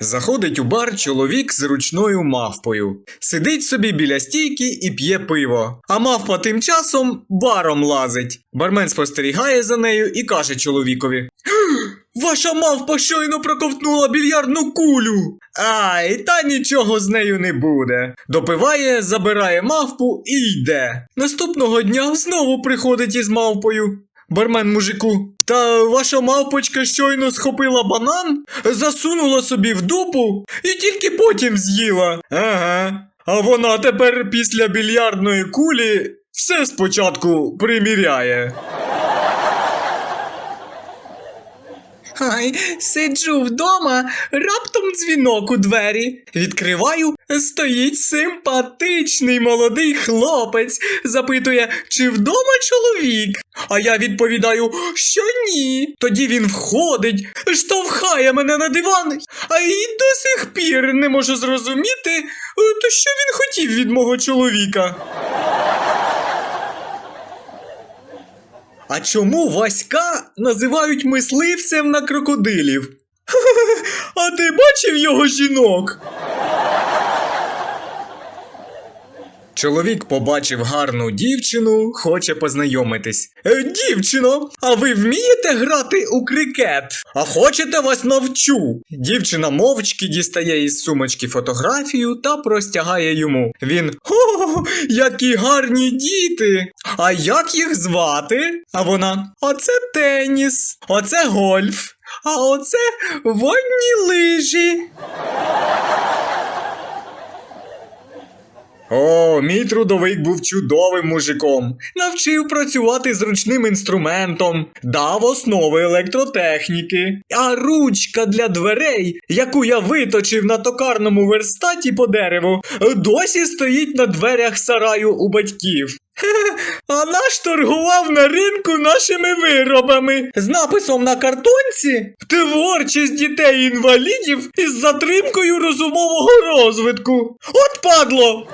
Заходить у бар чоловік з ручною мавпою. Сидить собі біля стійки і п'є пиво. А мавпа тим часом баром лазить. Бармен спостерігає за нею і каже чоловікові: Ваша мавпа щойно проковтнула більярдну кулю. Ай, та нічого з нею не буде. Допиває, забирає мавпу і йде. Наступного дня знову приходить із мавпою. Бармен мужику. Та ваша мавпочка щойно схопила банан, засунула собі в дупу і тільки потім з'їла. Ага. А вона тепер після більярдної кулі все спочатку приміряє. Ай, сиджу вдома, раптом дзвінок у двері. Відкриваю, стоїть симпатичний молодий хлопець, запитує, чи вдома чоловік. А я відповідаю, що ні. Тоді він входить, штовхає мене на диван, а і до сих пір не можу зрозуміти, е, то що він хотів від мого чоловіка. А чому Васька називають мисливцем на крокодилів? А ти бачив його жінок? Чоловік побачив гарну дівчину, хоче познайомитись. Е, дівчино, а ви вмієте грати у крикет? А хочете вас навчу? Дівчина мовчки дістає із сумочки фотографію та простягає йому. Він О, які гарні діти! А як їх звати? А вона Оце теніс, оце гольф, а оце водні лижі. О, мій трудовик був чудовим мужиком. Навчив працювати з ручним інструментом, дав основи електротехніки. А ручка для дверей, яку я виточив на токарному верстаті по дереву, досі стоїть на дверях сараю у батьків. А наш торгував на ринку нашими виробами з написом на картонці Творчість дітей-інвалідів із затримкою розумового розвитку. От падло!